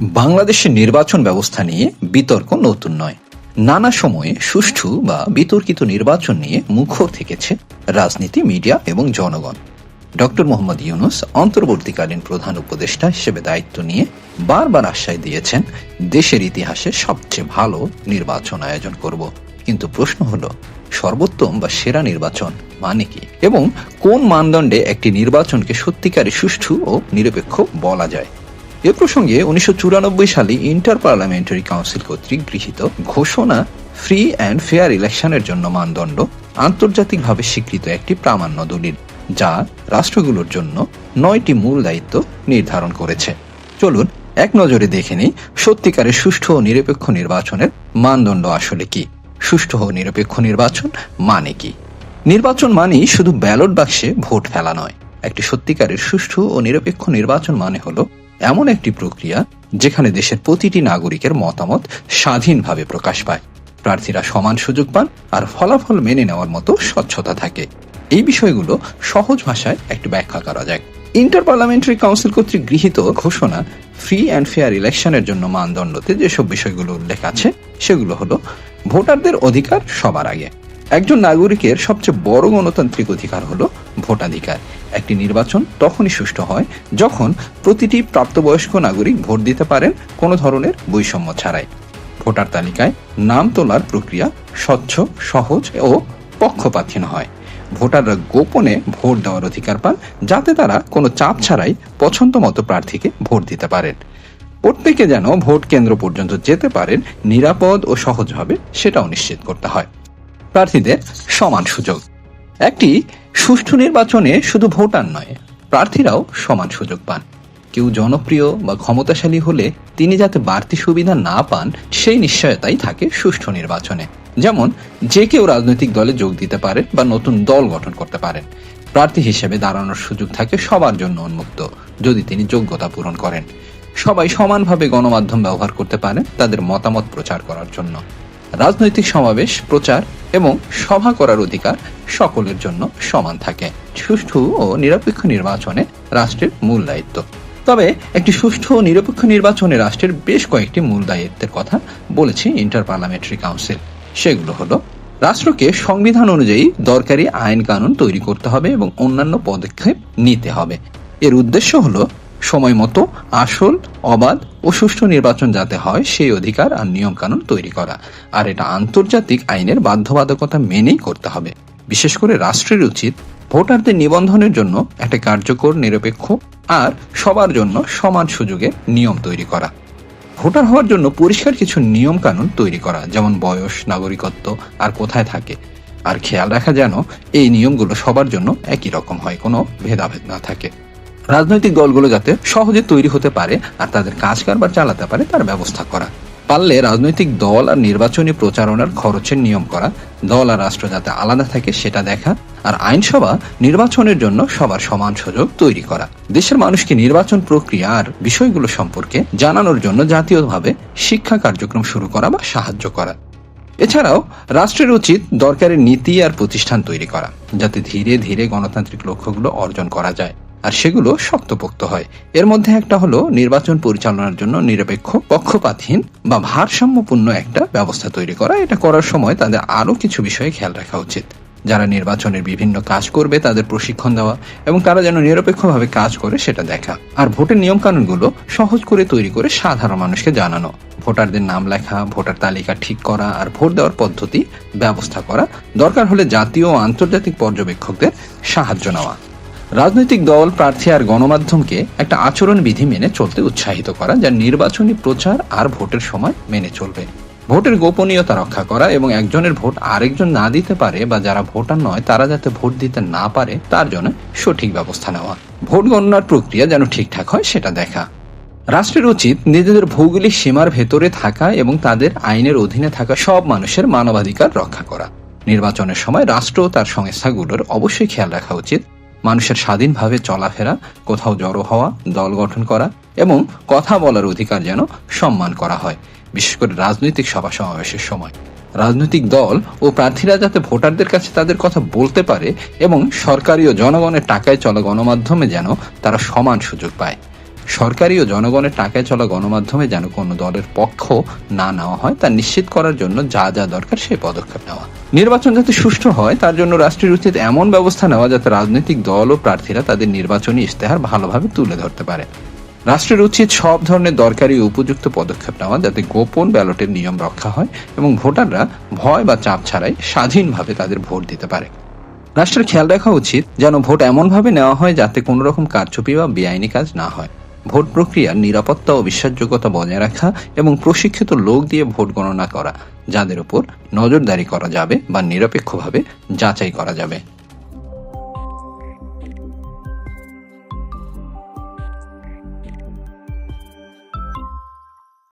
বাংলাদেশের নির্বাচন ব্যবস্থা নিয়ে বিতর্ক নতুন নয়। নানা সময়ে সুষ্ঠু বা বিতর্কিত নির্বাচন নিয়ে মুখর থেকেছে রাজনীতি, মিডিয়া এবং জনগণ। ডক্টর মোহাম্মদ ইউনুস অন্তর্বর্তীকালীন প্রধান উপদেষ্টা হিসেবে দায়িত্ব নিয়ে বারবার আশ্বাস দিয়েছেন, দেশের ইতিহাসে সবচেয়ে ভালো নির্বাচন আয়োজন করব। কিন্তু প্রশ্ন হলো, সর্বোত্তম বা সেরা নির্বাচন মানে কি? এবং কোন মানদণ্ডে একটি নির্বাচনকে সত্যিকারে সুষ্ঠু ও নিরপেক্ষ বলা যায়? এ প্রসঙ্গে উনিশশো চুরানব্বই সালে ইন্টার পার্লামেন্টারি কাউন্সিল কর্তৃক গৃহীত ঘোষণা ফ্রি অ্যান্ড ফেয়ার ইলেকশনের জন্য মানদণ্ড আন্তর্জাতিকভাবে স্বীকৃত একটি প্রামাণ্য দলিল, যা রাষ্ট্রগুলোর জন্য নয়টি মূল দায়িত্ব নির্ধারণ করেছে। চলুন, এক নজরে দেখে নিই সত্যিকারের সুষ্ঠু ও নিরপেক্ষ নির্বাচনের মানদণ্ড আসলে কি। সুষ্ঠু ও নিরপেক্ষ নির্বাচন মানে কি? নির্বাচন মানেই শুধু ব্যালট বাক্সে ভোট ফেলা নয়। একটি সত্যিকারের সুষ্ঠু ও নিরপেক্ষ নির্বাচন মানে হলো এমন একটি প্রক্রিয়া যেখানে দেশের প্রতিটি নাগরিকের মতামত স্বাধীনভাবে প্রকাশ পায়। প্রার্থীরা সমান সুযোগ পান আর ফলাফল মেনে নেওয়ার মতো স্বচ্ছতা থাকে। এই বিষয়গুলো সহজ ভাষায় একটু ব্যাখ্যা করা যায় ইন্টার পার্লামেন্টারি কাউন্সিল কর্তৃক গৃহীত ঘোষণা ফ্রি অ্যান্ড ফেয়ার ইলেকশনের জন্য মানদণ্ডতে যেসব বিষয়গুলো উল্লেখ আছে, সেগুলো হলো ভোটারদের অধিকার সবার আগে। একজন নাগরিকের সবচেয়ে বড় গণতান্ত্রিক অধিকার হলো ভোটাধিকার। একটি নির্বাচন তখনই সুষ্ঠু হয় যখন প্রতিটি প্রাপ্তবয়স্ক নাগরিক ভোট দিতে পারেন কোনো ধরনের বৈষম্য ছাড়াই। ভোটার তালিকায় নাম তোলার প্রক্রিয়া স্বচ্ছ, সহজ ও পক্ষপাতহীন হয়। ভোটাররা গোপনে ভোট দেওয়ার অধিকার পান যাতে তারা কোনো চাপ ছাড়াই পছন্দ মতো প্রার্থীকে ভোট দিতে পারেন। প্রত্যেকে যেন ভোট কেন্দ্র পর্যন্ত যেতে পারেন, নিরাপদ ও সহজভাবে সেটাও নিশ্চিত করতে হয়। প্রার্থীদের সমান সুযোগ। একটি সুষ্ঠু নির্বাচনে শুধু ভোটার নয়, প্রার্থীরাও সমান সুযোগ পান। কেউ জনপ্রিয় বা ক্ষমতাশালী হলে তিনি যাতে বাড়তি সুবিধা না পান, সেই নিশ্চয়তাই থাকে সুষ্ঠু নির্বাচনে। যেমন, যে কেউ রাজনৈতিক দলে যোগ দিতে পারেন বা নতুন দল গঠন করতে পারেন। প্রার্থী হিসেবে দাঁড়ানোর সুযোগ থাকে সবার জন্য উন্মুক্ত, যদি তিনি যোগ্যতা পূরণ করেন। সবাই সমানভাবে গণমাধ্যম ব্যবহার করতে পারেন তাদের মতামত প্রচার করার জন্য। রাজনৈতিক সমাবেশ, প্রচার এবং সভা করার অধিকার সকলের জন্য সমান থাকে। সুষ্ঠু ও নিরপেক্ষ নির্বাচনে রাষ্ট্রের মূল দায়িত্ব। তবে একটি সুষ্ঠু ও নিরপেক্ষ নির্বাচনে রাষ্ট্রের বেশ কয়েকটি মূল দায়িত্বের কথা বলেছে ইন্টার পার্লামেন্টারি কাউন্সিল। সেগুলো হলো, রাষ্ট্রকে সংবিধান অনুযায়ী দরকারি আইন কানুন তৈরি করতে হবে এবং অন্যান্য পদক্ষেপ নিতে হবে। এর উদ্দেশ্য হলো, সময় মতো আসল, অবাধ ও সুষ্ঠু নির্বাচন যাতে হয়, সেই অধিকার আর নিয়ম কানুন তৈরি করা। আর এটা আন্তর্জাতিক আইনের বাধ্যবাধকতা মেনেই করতে হবে। বিশেষ করে রাষ্ট্রের উচিত ভোটারদের নিবন্ধনের জন্য একটা কার্যকর, নিরপেক্ষ আর সবার জন্য সমান সুযোগের নিয়ম তৈরি করা। ভোটার হওয়ার জন্য পরিষ্কার কিছু নিয়ম কানুন তৈরি করা, যেমন বয়স, নাগরিকত্ব, আর কোথায় থাকে। আর খেয়াল রাখা যেন এই নিয়মগুলো সবার জন্য একই রকম হয়, কোনো ভেদাভেদ না থাকে। রাজনৈতিক দলগুলো যাতে সহজে তৈরি হতে পারে আর তাদের কাজ কারবার চালাতে পারে, তার ব্যবস্থা করা। পারলে রাজনৈতিক দল আর নির্বাচনী প্রচারণার খরচের নিয়ম করা, দল আর রাষ্ট্র যাতে আলাদা থাকে, সেটা দেখা আর আইনসভা নির্বাচনের জন্য সবার সমান সুযোগ তৈরি করা। দেশের মানুষকে নির্বাচন প্রক্রিয়া আর বিষয়গুলো সম্পর্কে জানানোর জন্য জাতীয়ভাবে শিক্ষা কার্যক্রম শুরু করা বা সাহায্য করা। এছাড়াও রাষ্ট্রের উচিত দরকারের নীতি আর প্রতিষ্ঠান তৈরি করা, যাতে ধীরে ধীরে গণতান্ত্রিক লক্ষ্যগুলো অর্জন করা যায় আর সেগুলো শক্তপোক্ত হয়। এর মধ্যে একটা হলো নির্বাচন পরিচালনার জন্য নিরপেক্ষ, পক্ষপাতহীন বা ভারসাম্যপূর্ণ একটা ব্যবস্থা তৈরি করা। এটা করার সময় তাদের আরও কিছু বিষয়ে খেয়াল রাখা উচিত। যারা নির্বাচনের বিভিন্ন কাজ করবে, তাদের প্রশিক্ষণ দেওয়া এবং তারা যেন নিরপেক্ষভাবে কাজ করে সেটা দেখা। আর ভোটের নিয়মকানুনগুলো সহজ করে তৈরি করে সাধারণ মানুষকে জানানো। ভোটারদের নাম লেখা, ভোটার তালিকা ঠিক করা আর ভোট দেওয়ার পদ্ধতি ব্যবস্থা করা দরকার হলে জাতীয় ও আন্তর্জাতিক পর্যবেক্ষকদের সাহায্য নেওয়া। রাজনৈতিক দল, প্রার্থী আর গণমাধ্যমকে একটা আচরণ বিধি মেনে চলতে উৎসাহিত করা যা নির্বাচনী প্রচার আর ভোটের সময় মেনে চলবে। ভোটের গোপনীয়তা রক্ষা করা এবং একজনের ভোট আরেকজন না দিতে পারে বা যারা ভোটার নয়, তারা যাতে ভোট দিতে না পারে, তার জন্য সঠিক ব্যবস্থা নেওয়া। ভোট গণনার প্রক্রিয়া যেন ঠিকঠাক হয়, সেটা দেখা। রাষ্ট্রের উচিত নিজেদের ভৌগোলিক সীমার ভেতরে থাকা এবং তাদের আইনের অধীনে থাকা সব মানুষের মানবাধিকার রক্ষা করা। নির্বাচনের সময় রাষ্ট্র তার সংস্থাগুলোর অবশ্যই খেয়াল রাখা উচিত। মানুষের স্বাধীনভাবে চলাফেরা, কোথাও জড়ো হওয়া, দল গঠন করা এবং কথা বলার অধিকার যেন সম্মান করা হয়। বিশেষ করে রাজনৈতিক সভা সমাবেশের সময়। রাজনৈতিক দল ও প্রার্থীরা যাতে ভোটারদের কাছে তাদের কথা বলতে পারে এবং সরকারি ও জনগণের টাকায় চলা গণমাধ্যমে যেন তারা সমান সুযোগ পায়। সরকারি ও জনগণের টাকায় চলা গণমাধ্যমে যেন কোনো দলের পক্ষ না নেওয়া হয়, তা নিশ্চিত করার জন্য যা যা দরকার সেই পদক্ষেপ নেওয়া। নির্বাচন যাতে সুষ্ঠু হয়, তার জন্য রাষ্ট্রের উচিত এমন ব্যবস্থা নেওয়া যাতে রাজনৈতিক দল ও প্রার্থীরা তাদের নির্বাচনী ইশতেহার ভালোভাবে তুলে ধরতে পারে। রাষ্ট্রের উচিত সব ধরনের দরকারি উপযুক্ত পদক্ষেপ নেওয়া যাতে গোপন ব্যালটের নিয়ম রক্ষা হয় এবং ভোটাররা ভয় বা চাপ ছাড়াই স্বাধীনভাবে তাদের ভোট দিতে পারে। রাষ্ট্রের খেয়াল রাখা উচিত যেন ভোট এমনভাবে নেওয়া হয় যাতে কোনো রকম কারচুপি বা বেআইনি কাজ না হয়। ভোট প্রক্রিয়ার নিরাপত্তা ও বিশ্বাসযোগ্যতা বজায় রাখা এবং প্রশিক্ষিত লোক দিয়ে ভোট গণনা করা, যাদের উপর নজরদারি করা যাবে বা নিরপেক্ষভাবে যাচাই করা যাবে।